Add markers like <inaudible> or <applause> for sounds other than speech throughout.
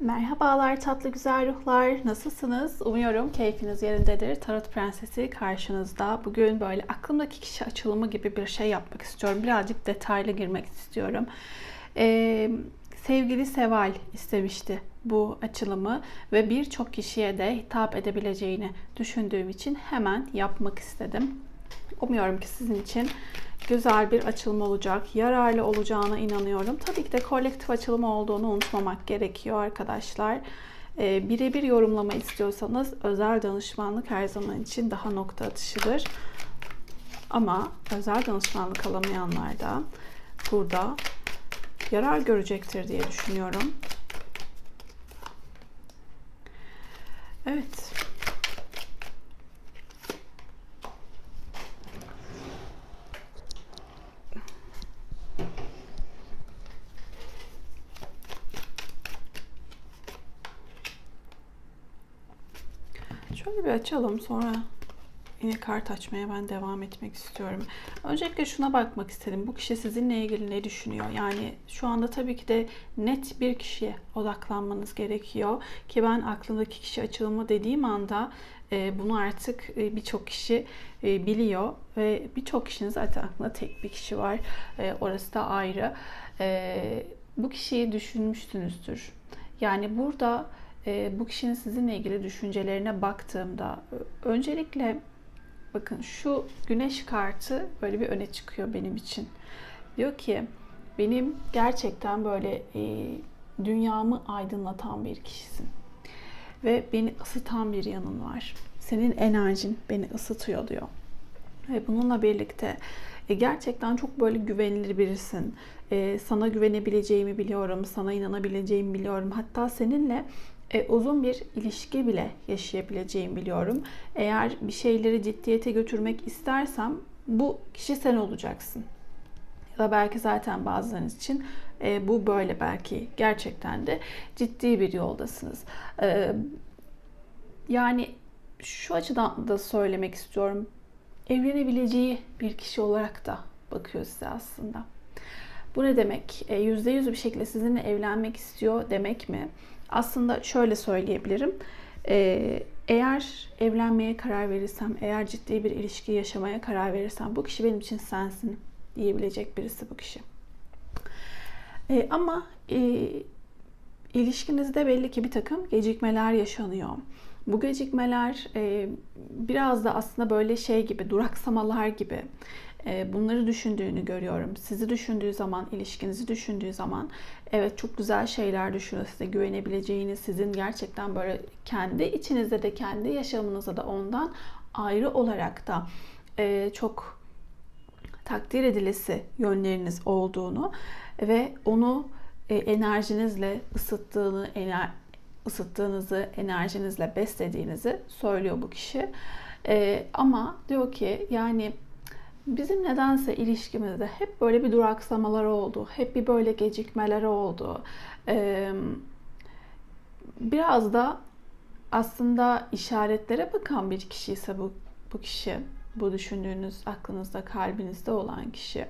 Merhabalar tatlı güzel ruhlar. Nasılsınız? Umuyorum keyfiniz yerindedir. Tarot Prensesi karşınızda. Bugün böyle aklımdaki kişi açılımı gibi bir şey yapmak istiyorum. Birazcık detaylı girmek istiyorum. Ee, sevgili Seval istemişti bu açılımı ve birçok kişiye de hitap edebileceğini düşündüğüm için hemen yapmak istedim. Umuyorum ki sizin için güzel bir açılım olacak. Yararlı olacağına inanıyorum. Tabii ki de kolektif açılım olduğunu unutmamak gerekiyor arkadaşlar. Ee, birebir yorumlama istiyorsanız özel danışmanlık her zaman için daha nokta atışıdır. Ama özel danışmanlık alamayanlar da burada yarar görecektir diye düşünüyorum. Evet. Şöyle bir açalım sonra yine kart açmaya ben devam etmek istiyorum. Öncelikle şuna bakmak istedim. Bu kişi sizinle ilgili ne düşünüyor? Yani şu anda tabii ki de net bir kişiye odaklanmanız gerekiyor. Ki ben aklımdaki kişi açılımı dediğim anda e, bunu artık e, birçok kişi e, biliyor. Ve birçok kişinin zaten aklında tek bir kişi var. Orası da ayrı. Bu kişiyi düşünmüşsünüzdür. Yani burada bu kişinin sizinle ilgili düşüncelerine baktığımda öncelikle bakın şu güneş kartı böyle bir öne çıkıyor benim için. Diyor ki benim gerçekten böyle e, dünyamı aydınlatan bir kişisin. Ve beni ısıtan bir yanın var. Senin enerjin beni ısıtıyor diyor. Ve bununla birlikte e, gerçekten çok böyle güvenilir birisin. E, sana güvenebileceğimi biliyorum, sana inanabileceğimi biliyorum. Hatta seninle e, uzun bir ilişki bile yaşayabileceğimi biliyorum. Eğer bir şeyleri ciddiyete götürmek istersem bu kişi sen olacaksın. Ya da belki zaten bazılarınız için e, bu böyle belki gerçekten de ciddi bir yoldasınız. E, yani şu açıdan da söylemek istiyorum. Evlenebileceği bir kişi olarak da bakıyor size aslında. Bu ne demek? Yüzde yüz bir şekilde sizinle evlenmek istiyor demek mi? Aslında şöyle söyleyebilirim. Ee, eğer evlenmeye karar verirsem, eğer ciddi bir ilişki yaşamaya karar verirsem bu kişi benim için sensin diyebilecek birisi bu kişi. Ee, ama e, ilişkinizde belli ki bir takım gecikmeler yaşanıyor. Bu gecikmeler e, biraz da aslında böyle şey gibi, duraksamalar gibi. E, bunları düşündüğünü görüyorum. Sizi düşündüğü zaman, ilişkinizi düşündüğü zaman evet çok güzel şeyler düşünüyor size güvenebileceğiniz, sizin gerçekten böyle kendi içinizde de kendi yaşamınızda da ondan ayrı olarak da e, çok takdir edilesi yönleriniz olduğunu ve onu e, enerjinizle ısıttığını, ener, ısıttığınızı, enerjinizle beslediğinizi söylüyor bu kişi. E, ama diyor ki yani bizim nedense ilişkimizde hep böyle bir duraksamalar oldu. Hep bir böyle gecikmeler oldu. E, biraz da aslında işaretlere bakan bir kişi ise bu, bu kişi, bu düşündüğünüz aklınızda, kalbinizde olan kişi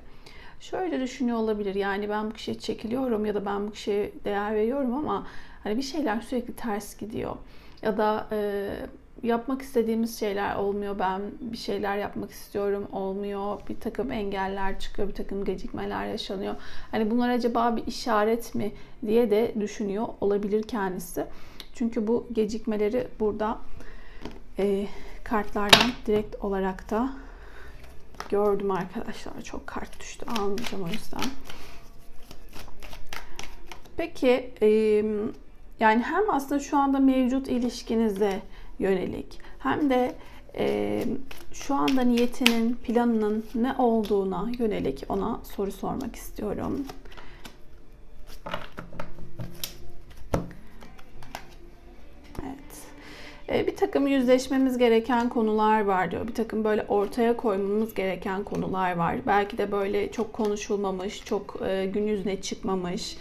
şöyle düşünüyor olabilir. Yani ben bu kişiye çekiliyorum ya da ben bu kişiye değer veriyorum ama hani bir şeyler sürekli ters gidiyor. Ya da e, yapmak istediğimiz şeyler olmuyor. Ben bir şeyler yapmak istiyorum olmuyor. Bir takım engeller çıkıyor, bir takım gecikmeler yaşanıyor. Hani bunlar acaba bir işaret mi diye de düşünüyor olabilir kendisi. Çünkü bu gecikmeleri burada e, kartlardan direkt olarak da gördüm arkadaşlar. Çok kart düştü. Almayacağım o yüzden. Peki e, yani hem aslında şu anda mevcut ilişkinize yönelik hem de e, şu anda niyetinin, planının ne olduğuna yönelik ona soru sormak istiyorum. Evet. bir takım yüzleşmemiz gereken konular var diyor. Bir takım böyle ortaya koymamız gereken konular var. Belki de böyle çok konuşulmamış, çok gün yüzüne çıkmamış,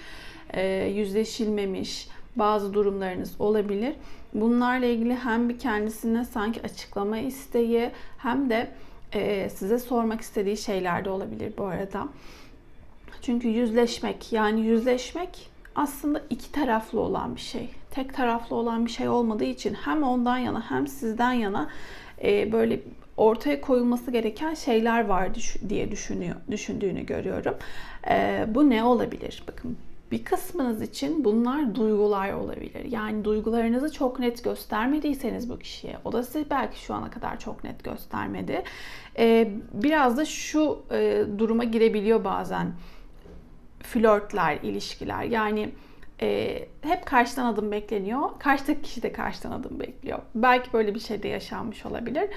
yüzleşilmemiş bazı durumlarınız olabilir. Bunlarla ilgili hem bir kendisine sanki açıklama isteği hem de e, size sormak istediği şeyler de olabilir bu arada. Çünkü yüzleşmek yani yüzleşmek aslında iki taraflı olan bir şey. Tek taraflı olan bir şey olmadığı için hem ondan yana hem sizden yana e, böyle ortaya koyulması gereken şeyler var diye düşünüyor, düşündüğünü görüyorum. E, bu ne olabilir? Bakın bir kısmınız için bunlar duygular olabilir. Yani duygularınızı çok net göstermediyseniz bu kişiye, o da size belki şu ana kadar çok net göstermedi. Ee, biraz da şu e, duruma girebiliyor bazen flörtler, ilişkiler. Yani e, hep karşıdan adım bekleniyor. Karşıdaki kişi de karşıdan adım bekliyor. Belki böyle bir şey de yaşanmış olabilir.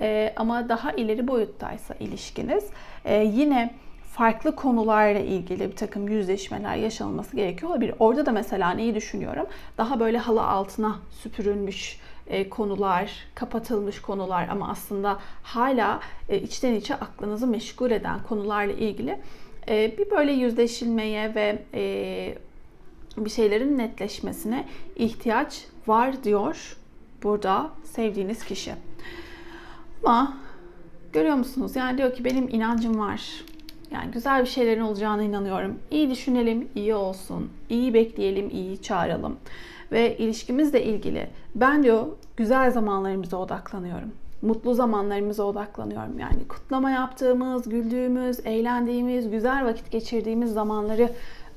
E, ama daha ileri boyuttaysa ilişkiniz e, yine farklı konularla ilgili bir takım yüzleşmeler yaşanması gerekiyor olabilir. Orada da mesela neyi düşünüyorum? Daha böyle halı altına süpürülmüş e, konular, kapatılmış konular ama aslında hala e, içten içe aklınızı meşgul eden konularla ilgili e, bir böyle yüzleşilmeye ve bir şeylerin netleşmesine ihtiyaç var diyor burada sevdiğiniz kişi. Ama görüyor musunuz? Yani diyor ki benim inancım var. Yani güzel bir şeylerin olacağına inanıyorum. İyi düşünelim, iyi olsun. İyi bekleyelim, iyi çağıralım. Ve ilişkimizle ilgili ben diyor güzel zamanlarımıza odaklanıyorum. Mutlu zamanlarımıza odaklanıyorum. Yani kutlama yaptığımız, güldüğümüz, eğlendiğimiz, güzel vakit geçirdiğimiz zamanları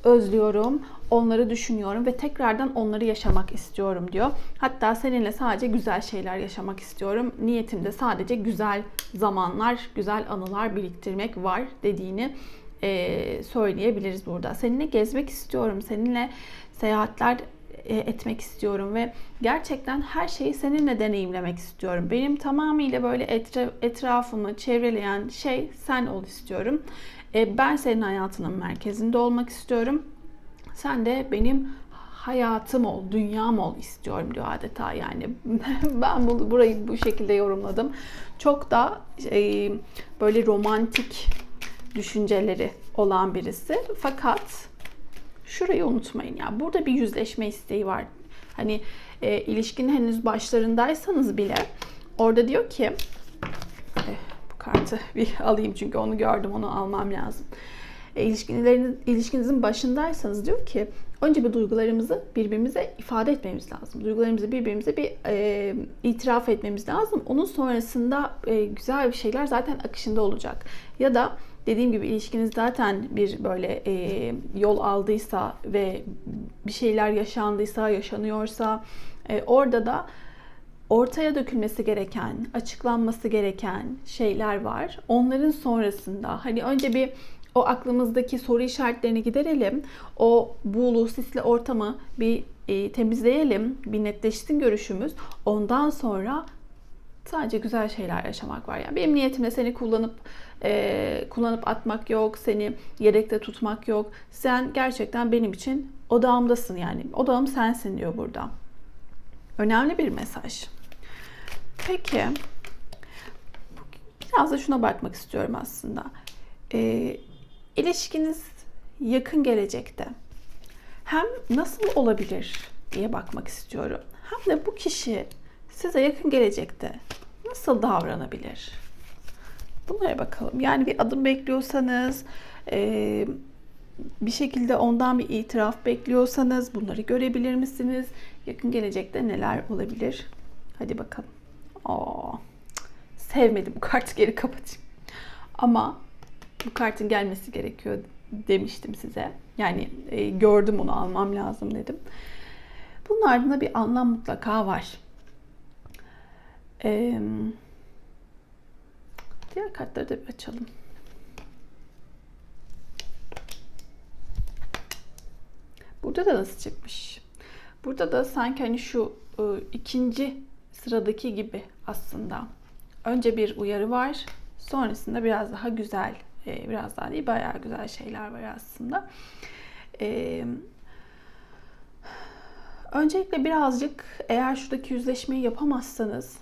özlüyorum, onları düşünüyorum ve tekrardan onları yaşamak istiyorum diyor. Hatta seninle sadece güzel şeyler yaşamak istiyorum. Niyetimde sadece güzel zamanlar, güzel anılar biriktirmek var dediğini e, söyleyebiliriz burada. Seninle gezmek istiyorum, seninle seyahatler e, etmek istiyorum ve gerçekten her şeyi seninle deneyimlemek istiyorum. Benim tamamıyla böyle etrafımı çevreleyen şey sen ol istiyorum. E, ben senin hayatının merkezinde olmak istiyorum. Sen de benim hayatım ol, dünyam ol istiyorum diyor adeta yani. <laughs> ben bunu burayı bu şekilde yorumladım. Çok da e, böyle romantik düşünceleri olan birisi. Fakat şurayı unutmayın ya. Burada bir yüzleşme isteği var. Hani e, ilişkinin henüz başlarındaysanız bile orada diyor ki kartı <laughs> bir alayım çünkü onu gördüm onu almam lazım. E, ilişkinizin başındaysanız diyor ki önce bir duygularımızı birbirimize ifade etmemiz lazım. Duygularımızı birbirimize bir e, itiraf etmemiz lazım. Onun sonrasında e, güzel bir şeyler zaten akışında olacak. Ya da dediğim gibi ilişkiniz zaten bir böyle e, yol aldıysa ve bir şeyler yaşandıysa, yaşanıyorsa e, orada da ortaya dökülmesi gereken, açıklanması gereken şeyler var. Onların sonrasında hani önce bir o aklımızdaki soru işaretlerini giderelim. O buğulu, sisli ortamı bir e, temizleyelim. Bir netleşsin görüşümüz. Ondan sonra sadece güzel şeyler yaşamak var. Yani benim niyetimde seni kullanıp e, kullanıp atmak yok, seni yedekte tutmak yok. Sen gerçekten benim için odağımdasın yani. Odağım sensin diyor burada. Önemli bir mesaj. Peki, biraz da şuna bakmak istiyorum aslında. E, ilişkiniz yakın gelecekte hem nasıl olabilir diye bakmak istiyorum. Hem de bu kişi size yakın gelecekte nasıl davranabilir? Bunlara bakalım. Yani bir adım bekliyorsanız, e, bir şekilde ondan bir itiraf bekliyorsanız bunları görebilir misiniz? Yakın gelecekte neler olabilir? Hadi bakalım. Aa, sevmedim bu kartı geri kapatayım. Ama bu kartın gelmesi gerekiyor demiştim size. Yani e, gördüm onu almam lazım dedim. Bunun ardında bir anlam mutlaka var. Ee, diğer kartları da bir açalım. Burada da nasıl çıkmış? Burada da sanki hani şu e, ikinci sıradaki gibi aslında. Önce bir uyarı var. Sonrasında biraz daha güzel, e, biraz daha değil bayağı güzel şeyler var aslında. E, öncelikle birazcık eğer şuradaki yüzleşmeyi yapamazsanız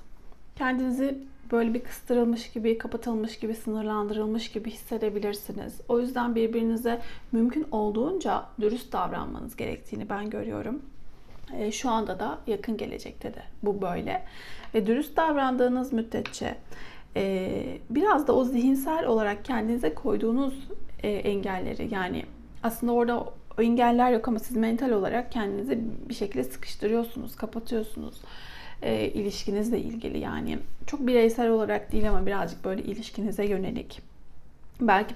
kendinizi böyle bir kıstırılmış gibi, kapatılmış gibi, sınırlandırılmış gibi hissedebilirsiniz. O yüzden birbirinize mümkün olduğunca dürüst davranmanız gerektiğini ben görüyorum. E, şu anda da yakın gelecekte de bu böyle. Ve dürüst davrandığınız müddetçe e, biraz da o zihinsel olarak kendinize koyduğunuz e, engelleri yani aslında orada O engeller yok ama siz mental olarak kendinizi bir şekilde sıkıştırıyorsunuz, kapatıyorsunuz. E, ilişkinizle ilgili yani. Çok bireysel olarak değil ama birazcık böyle ilişkinize yönelik. Belki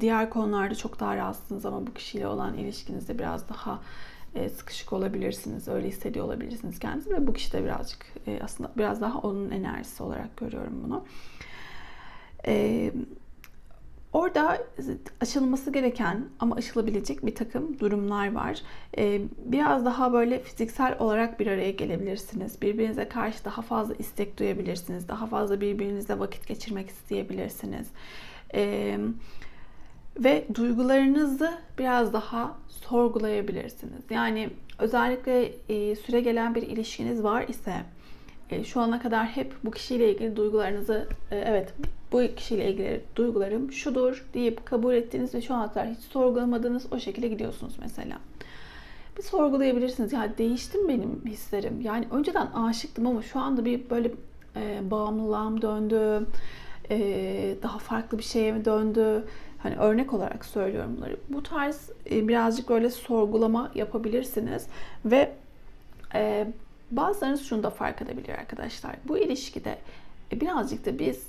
diğer konularda çok daha rahatsınız ama bu kişiyle olan ilişkinizde biraz daha e, sıkışık olabilirsiniz. Öyle hissediyor olabilirsiniz kendinizi ve bu kişi de birazcık e, aslında biraz daha onun enerjisi olarak görüyorum bunu. E, orada aşılması gereken ama aşılabilecek bir takım durumlar var. Biraz daha böyle fiziksel olarak bir araya gelebilirsiniz. Birbirinize karşı daha fazla istek duyabilirsiniz. Daha fazla birbirinizle vakit geçirmek isteyebilirsiniz. Evet ve duygularınızı biraz daha sorgulayabilirsiniz. Yani özellikle e, süre gelen bir ilişkiniz var ise e, şu ana kadar hep bu kişiyle ilgili duygularınızı e, evet bu kişiyle ilgili duygularım şudur deyip kabul ettiniz ve şu ana kadar hiç sorgulamadınız o şekilde gidiyorsunuz mesela. Bir sorgulayabilirsiniz. Ya değiştim benim hislerim. Yani önceden aşıktım ama şu anda bir böyle e, bağımlılığım döndü. E, daha farklı bir şeye mi döndü? Hani örnek olarak söylüyorum bunları. Bu tarz e, birazcık böyle sorgulama yapabilirsiniz ve e, bazılarınız şunu da fark edebilir arkadaşlar. Bu ilişkide e, birazcık da biz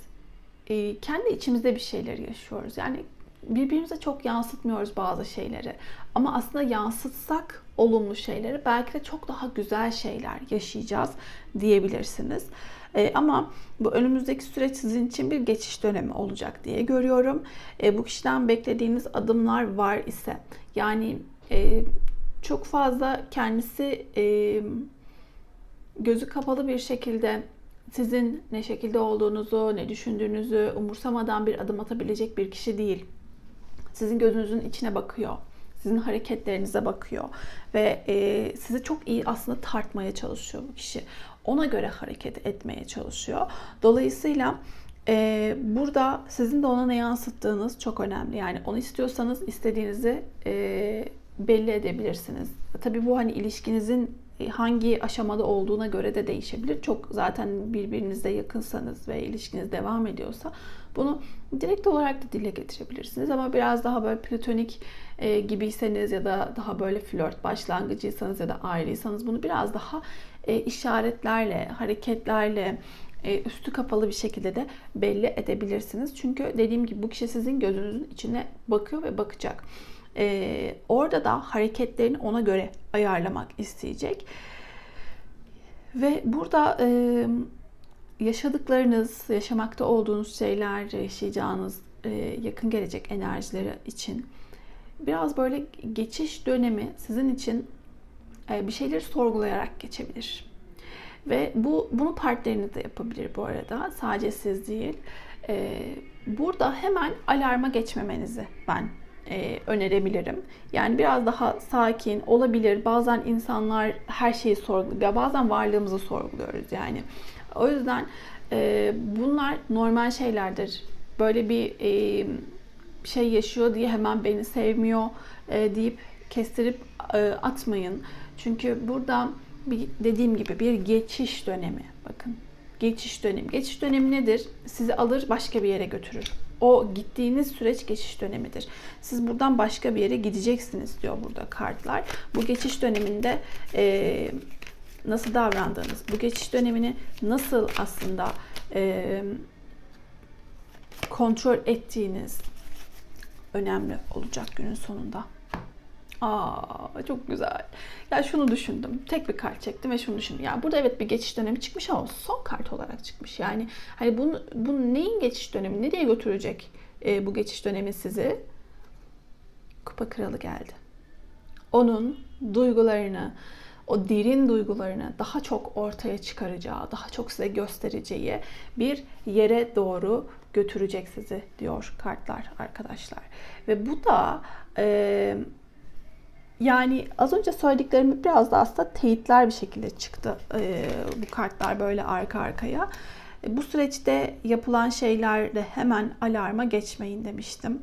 kendi içimizde bir şeyler yaşıyoruz. Yani birbirimize çok yansıtmıyoruz bazı şeyleri. Ama aslında yansıtsak olumlu şeyleri belki de çok daha güzel şeyler yaşayacağız diyebilirsiniz. E, ama bu önümüzdeki süreç sizin için bir geçiş dönemi olacak diye görüyorum. E, bu kişiden beklediğiniz adımlar var ise yani e, çok fazla kendisi e, gözü kapalı bir şekilde sizin ne şekilde olduğunuzu, ne düşündüğünüzü umursamadan bir adım atabilecek bir kişi değil. Sizin gözünüzün içine bakıyor sizin hareketlerinize bakıyor ve e, sizi çok iyi aslında tartmaya çalışıyor bu kişi. Ona göre hareket etmeye çalışıyor. Dolayısıyla e, burada sizin de ona ne yansıttığınız çok önemli. Yani onu istiyorsanız istediğinizi e, belli edebilirsiniz. Tabii bu hani ilişkinizin hangi aşamada olduğuna göre de değişebilir. Çok zaten birbirinizle yakınsanız ve ilişkiniz devam ediyorsa bunu direkt olarak da dile getirebilirsiniz. Ama biraz daha böyle platonik e, gibiyseniz ya da daha böyle flört başlangıcıysanız ya da ayrıysanız bunu biraz daha e, işaretlerle, hareketlerle, e, üstü kapalı bir şekilde de belli edebilirsiniz. Çünkü dediğim gibi bu kişi sizin gözünüzün içine bakıyor ve bakacak. E, orada da hareketlerini ona göre ayarlamak isteyecek. Ve burada e, yaşadıklarınız, yaşamakta olduğunuz şeyler, yaşayacağınız e, yakın gelecek enerjileri için biraz böyle geçiş dönemi sizin için bir şeyleri sorgulayarak geçebilir. Ve bu bunu partneriniz de yapabilir bu arada. Sadece siz değil. E, burada hemen alarma geçmemenizi ben e, önerebilirim. Yani biraz daha sakin olabilir. Bazen insanlar her şeyi sorguluyor. Bazen varlığımızı sorguluyoruz yani. O yüzden e, bunlar normal şeylerdir. Böyle bir e, şey yaşıyor diye hemen beni sevmiyor e, deyip kestirip e, atmayın. Çünkü burada bir, dediğim gibi bir geçiş dönemi. Bakın geçiş dönemi. Geçiş dönemi nedir? Sizi alır başka bir yere götürür. O gittiğiniz süreç geçiş dönemidir. Siz buradan başka bir yere gideceksiniz diyor burada kartlar. Bu geçiş döneminde e, nasıl davrandığınız, bu geçiş dönemini nasıl aslında e, kontrol ettiğiniz önemli olacak günün sonunda. Aa çok güzel. Ya şunu düşündüm. Tek bir kart çektim ve şunu düşündüm. Ya burada evet bir geçiş dönemi çıkmış ama son kart olarak çıkmış. Yani hani bunu, bu neyin geçiş dönemi? Nereye götürecek e, bu geçiş dönemi sizi? Kupa kralı geldi. Onun duygularını, o derin duygularını daha çok ortaya çıkaracağı, daha çok size göstereceği bir yere doğru götürecek sizi diyor kartlar arkadaşlar. Ve bu da e, yani az önce söylediklerimi biraz da aslında teyitler bir şekilde çıktı e, bu kartlar böyle arka arkaya. E, bu süreçte yapılan şeylerde hemen alarma geçmeyin demiştim.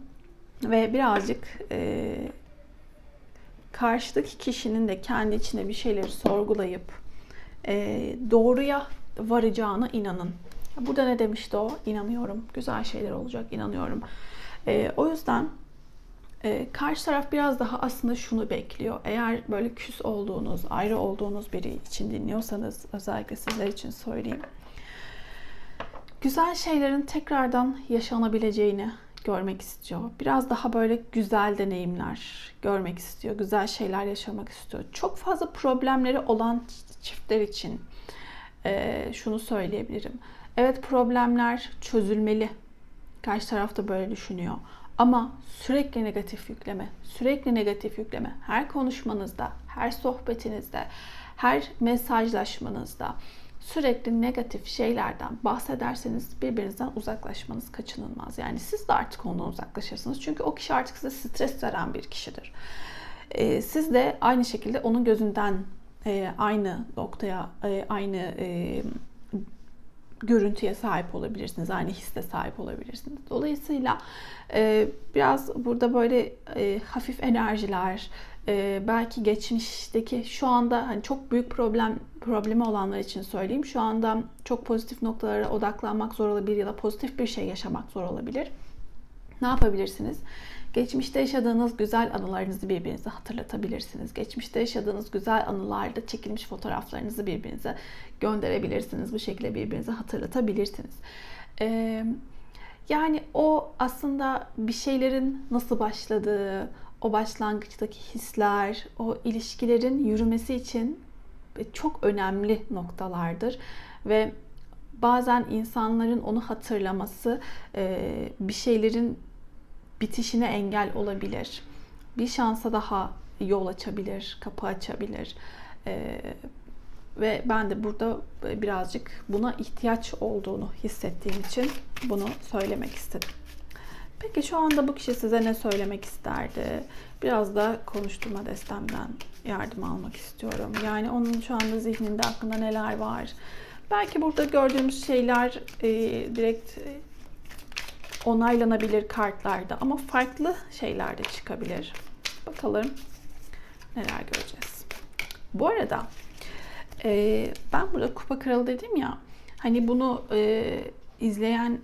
Ve birazcık e, karşıdaki kişinin de kendi içinde bir şeyleri sorgulayıp e, doğruya varacağına inanın. Burada ne demişti o? İnanıyorum. Güzel şeyler olacak, inanıyorum. E, o yüzden Ee, karşı taraf biraz daha aslında şunu bekliyor. Eğer böyle küs olduğunuz, ayrı olduğunuz biri için dinliyorsanız özellikle sizler için söyleyeyim. Güzel şeylerin tekrardan yaşanabileceğini görmek istiyor. Biraz daha böyle güzel deneyimler görmek istiyor. Güzel şeyler yaşamak istiyor. Çok fazla problemleri olan çiftler için e, şunu söyleyebilirim. Evet problemler çözülmeli. Karşı taraf da böyle düşünüyor. Ama sürekli negatif yükleme, sürekli negatif yükleme. Her konuşmanızda, her sohbetinizde, her mesajlaşmanızda sürekli negatif şeylerden bahsederseniz birbirinizden uzaklaşmanız kaçınılmaz. Yani siz de artık ondan uzaklaşırsınız. Çünkü o kişi artık size stres veren bir kişidir. Ee, siz de aynı şekilde onun gözünden e, aynı noktaya, e, aynı e, görüntüye sahip olabilirsiniz. Aynı hisse sahip olabilirsiniz. Dolayısıyla e, biraz burada böyle e, hafif enerjiler, e, belki geçmişteki şu anda hani çok büyük problem problemi olanlar için söyleyeyim. Şu anda çok pozitif noktalara odaklanmak zor olabilir ya da pozitif bir şey yaşamak zor olabilir. Ne yapabilirsiniz? Geçmişte yaşadığınız güzel anılarınızı birbirinize hatırlatabilirsiniz. Geçmişte yaşadığınız güzel anılarda çekilmiş fotoğraflarınızı birbirinize gönderebilirsiniz. Bu şekilde birbirinize hatırlatabilirsiniz. Ee, yani o aslında bir şeylerin nasıl başladığı, o başlangıçtaki hisler, o ilişkilerin yürümesi için çok önemli noktalardır ve bazen insanların onu hatırlaması bir şeylerin bitişine engel olabilir. Bir şansa daha yol açabilir, kapı açabilir. Ee, ve ben de burada birazcık buna ihtiyaç olduğunu hissettiğim için bunu söylemek istedim. Peki şu anda bu kişi size ne söylemek isterdi? Biraz da konuşturma destemden yardım almak istiyorum. Yani onun şu anda zihninde aklında neler var? Belki burada gördüğümüz şeyler e, direkt onaylanabilir kartlarda ama farklı şeyler de çıkabilir. Bakalım neler göreceğiz. Bu arada e, ben burada kupa kralı dedim ya hani bunu e, izleyen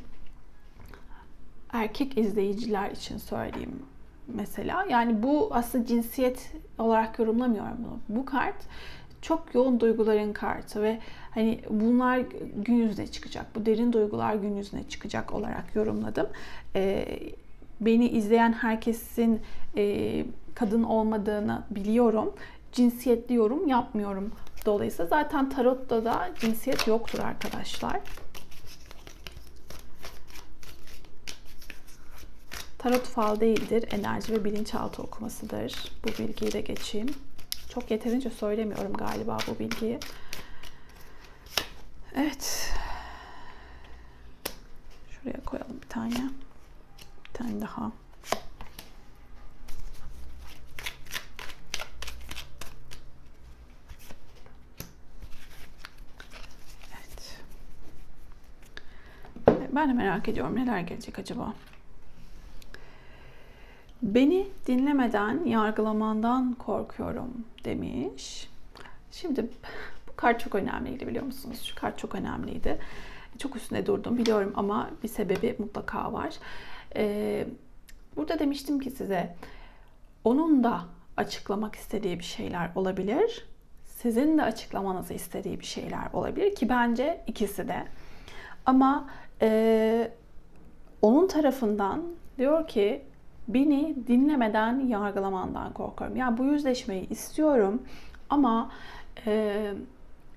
erkek izleyiciler için söyleyeyim mesela. Yani bu aslında cinsiyet olarak yorumlamıyorum bunu. Bu kart çok yoğun duyguların kartı ve hani bunlar gün yüzüne çıkacak. Bu derin duygular gün yüzüne çıkacak olarak yorumladım. Ee, beni izleyen herkesin e, kadın olmadığını biliyorum. Cinsiyetli yorum yapmıyorum. Dolayısıyla zaten tarotta da cinsiyet yoktur arkadaşlar. Tarot fal değildir, enerji ve bilinçaltı okumasıdır. Bu bilgiyi de geçeyim. Çok yeterince söylemiyorum galiba bu bilgiyi. Evet. Şuraya koyalım bir tane. Bir tane daha. Evet. Ben de merak ediyorum neler gelecek acaba. Beni dinlemeden yargılamandan korkuyorum demiş. Şimdi bu kart çok önemliydi biliyor musunuz? Şu kart çok önemliydi. Çok üstüne durdum biliyorum ama bir sebebi mutlaka var. Ee, burada demiştim ki size onun da açıklamak istediği bir şeyler olabilir. Sizin de açıklamanızı istediği bir şeyler olabilir ki bence ikisi de. Ama e, onun tarafından diyor ki beni dinlemeden yargılamandan korkuyorum. Yani bu yüzleşmeyi istiyorum ama e,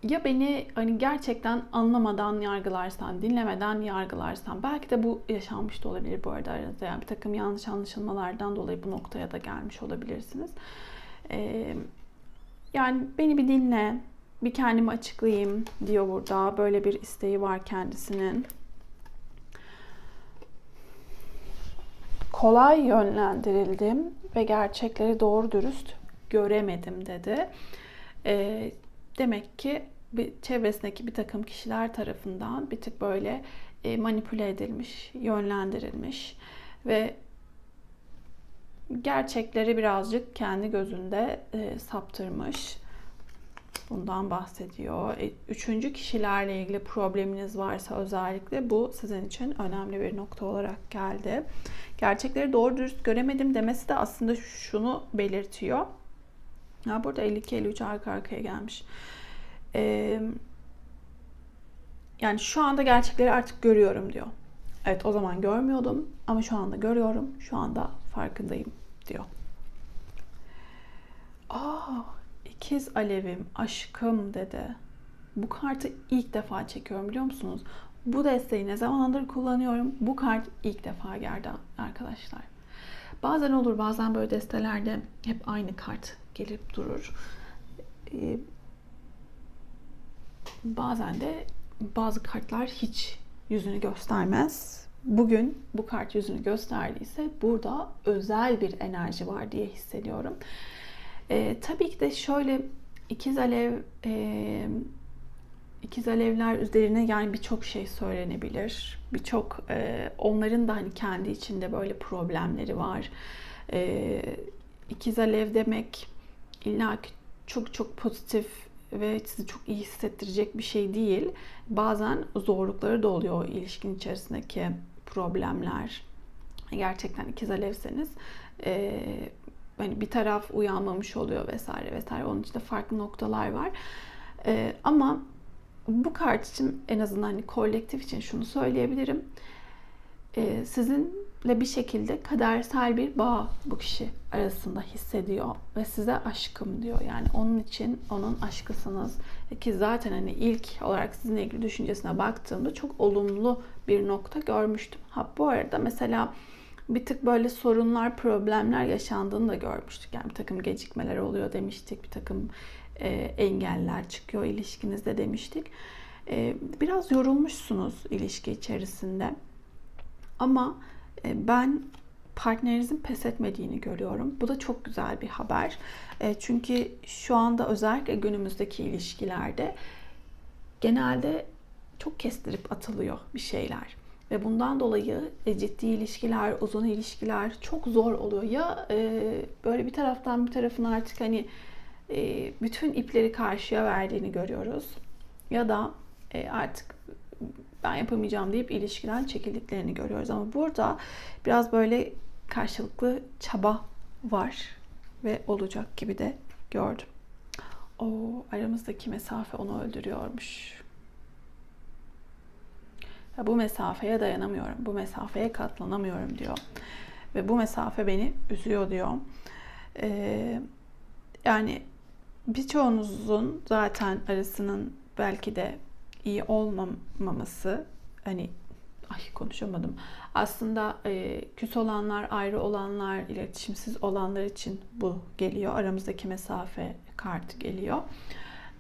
ya beni hani gerçekten anlamadan yargılarsan, dinlemeden yargılarsan, belki de bu yaşanmış da olabilir bu arada aranızda. Yani bir takım yanlış anlaşılmalardan dolayı bu noktaya da gelmiş olabilirsiniz. Ee, yani beni bir dinle, bir kendimi açıklayayım diyor burada. Böyle bir isteği var kendisinin. Kolay yönlendirildim ve gerçekleri doğru dürüst göremedim dedi. E, demek ki bir, çevresindeki bir takım kişiler tarafından bir tık böyle e, manipüle edilmiş, yönlendirilmiş ve gerçekleri birazcık kendi gözünde e, saptırmış. Bundan bahsediyor. E, Üçüncü kişilerle ilgili probleminiz varsa özellikle bu sizin için önemli bir nokta olarak geldi. Gerçekleri doğru dürüst göremedim demesi de aslında şunu belirtiyor. Ya burada 52-53 arka arkaya gelmiş. Ee, yani şu anda gerçekleri artık görüyorum diyor. Evet o zaman görmüyordum ama şu anda görüyorum. Şu anda farkındayım diyor. Aa, ikiz alevim, aşkım dedi. Bu kartı ilk defa çekiyorum biliyor musunuz? Bu desteği ne zamandır kullanıyorum. Bu kart ilk defa geldi arkadaşlar. Bazen olur bazen böyle destelerde hep aynı kart gelip durur. Ee, bazen de bazı kartlar hiç yüzünü göstermez. Bugün bu kart yüzünü gösterdiyse burada özel bir enerji var diye hissediyorum. Ee, tabii ki de şöyle ikiz alev e, ikiz alevler üzerine yani birçok şey söylenebilir. Birçok e, onların da hani kendi içinde böyle problemleri var. E, ikiz alev demek illa ki çok çok pozitif ve sizi çok iyi hissettirecek bir şey değil. Bazen zorlukları da oluyor ilişkin içerisindeki problemler. Gerçekten ikiz alevseniz e, hani bir taraf uyanmamış oluyor vesaire vesaire. Onun için de farklı noktalar var. E, ama bu kart için en azından hani kolektif için şunu söyleyebilirim. E, sizinle bir şekilde kadersel bir bağ bu kişi arasında hissediyor ve size aşkım diyor. Yani onun için onun aşkısınız ki zaten hani ilk olarak sizinle ilgili düşüncesine baktığımda çok olumlu bir nokta görmüştüm. Ha bu arada mesela bir tık böyle sorunlar, problemler yaşandığını da görmüştük. Yani bir takım gecikmeler oluyor demiştik. Bir takım e, engeller çıkıyor ilişkinizde demiştik. E, biraz yorulmuşsunuz ilişki içerisinde. Ama e, ben partnerinizin pes etmediğini görüyorum. Bu da çok güzel bir haber. E, çünkü şu anda özellikle günümüzdeki ilişkilerde genelde çok kestirip atılıyor bir şeyler. Ve bundan dolayı e, ciddi ilişkiler, uzun ilişkiler çok zor oluyor. Ya e, böyle bir taraftan bir tarafın artık hani e, bütün ipleri karşıya verdiğini görüyoruz. Ya da artık ben yapamayacağım deyip ilişkiden çekildiklerini görüyoruz. Ama burada biraz böyle karşılıklı çaba var ve olacak gibi de gördüm. O aramızdaki mesafe onu öldürüyormuş. Bu mesafeye dayanamıyorum. Bu mesafeye katlanamıyorum diyor. Ve bu mesafe beni üzüyor diyor. Ee, yani birçoğunuzun zaten arasının belki de iyi olmaması hani ay konuşamadım. Aslında e, küs olanlar, ayrı olanlar, iletişimsiz olanlar için bu geliyor. Aramızdaki mesafe kartı geliyor.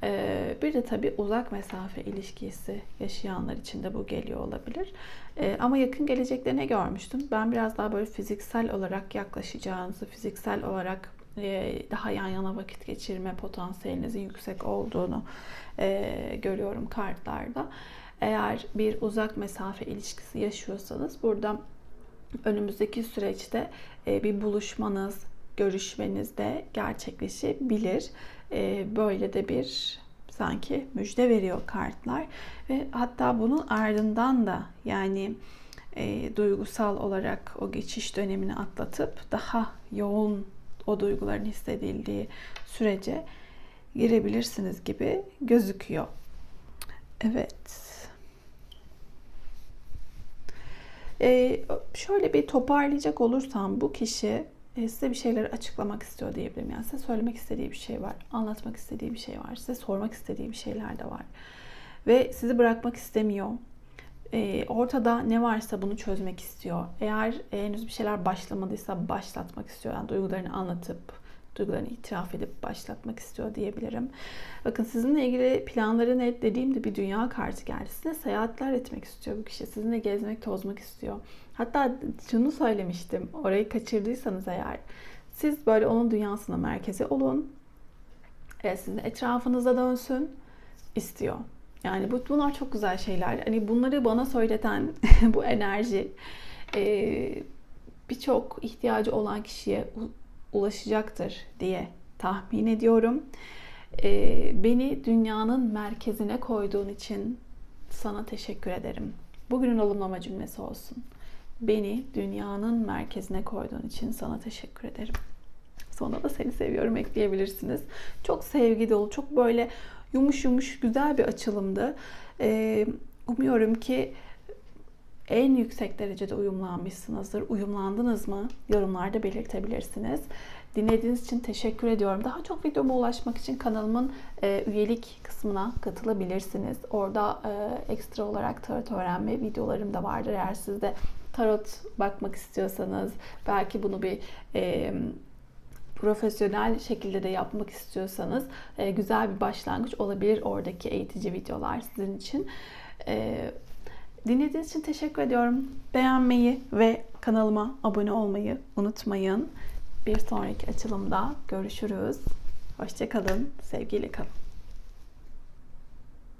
E, bir de tabii uzak mesafe ilişkisi yaşayanlar için de bu geliyor olabilir. E, ama yakın gelecekte ne görmüştüm? Ben biraz daha böyle fiziksel olarak yaklaşacağınızı, fiziksel olarak e, daha yan yana vakit geçirme potansiyelinizin yüksek olduğunu e, görüyorum kartlarda. Eğer bir uzak mesafe ilişkisi yaşıyorsanız burada önümüzdeki süreçte e, bir buluşmanız, görüşmeniz de gerçekleşebilir. Böyle de bir sanki müjde veriyor kartlar ve hatta bunun ardından da yani e, duygusal olarak o geçiş dönemini atlatıp daha yoğun o duyguların hissedildiği sürece girebilirsiniz gibi gözüküyor. Evet. Ee, şöyle bir toparlayacak olursam bu kişi size bir şeyleri açıklamak istiyor diyebilirim. Yani size söylemek istediği bir şey var, anlatmak istediği bir şey var, size sormak istediği bir şeyler de var. Ve sizi bırakmak istemiyor. E, ortada ne varsa bunu çözmek istiyor. Eğer e, henüz bir şeyler başlamadıysa başlatmak istiyor. Yani duygularını anlatıp, duygularını itiraf edip başlatmak istiyor diyebilirim. Bakın sizinle ilgili planları net dediğimde bir dünya kartı geldi. Size seyahatler etmek istiyor bu kişi. Sizinle gezmek, tozmak istiyor. Hatta şunu söylemiştim. Orayı kaçırdıysanız eğer siz böyle onun dünyasına merkezi olun. E, sizin etrafınıza dönsün istiyor. Yani bu bunlar çok güzel şeyler. Hani bunları bana söyleten <laughs> bu enerji e, birçok ihtiyacı olan kişiye ulaşacaktır diye tahmin ediyorum. Ee, beni dünyanın merkezine koyduğun için sana teşekkür ederim. Bugünün olumlama cümlesi olsun. Beni dünyanın merkezine koyduğun için sana teşekkür ederim. Sonra da seni seviyorum ekleyebilirsiniz. Çok sevgi dolu, çok böyle yumuş yumuş güzel bir açılımdı. Ee, umuyorum ki en yüksek derecede uyumlanmışsınızdır. Uyumlandınız mı? Yorumlarda belirtebilirsiniz. Dinlediğiniz için teşekkür ediyorum. Daha çok videoma ulaşmak için kanalımın e, üyelik kısmına katılabilirsiniz. Orada e, ekstra olarak tarot öğrenme videolarım da vardır. Eğer siz de tarot bakmak istiyorsanız, belki bunu bir e, profesyonel şekilde de yapmak istiyorsanız e, güzel bir başlangıç olabilir oradaki eğitici videolar sizin için. E, dinlediğiniz için teşekkür ediyorum. Beğenmeyi ve kanalıma abone olmayı unutmayın. Bir sonraki açılımda görüşürüz. Hoşçakalın, sevgiyle kalın.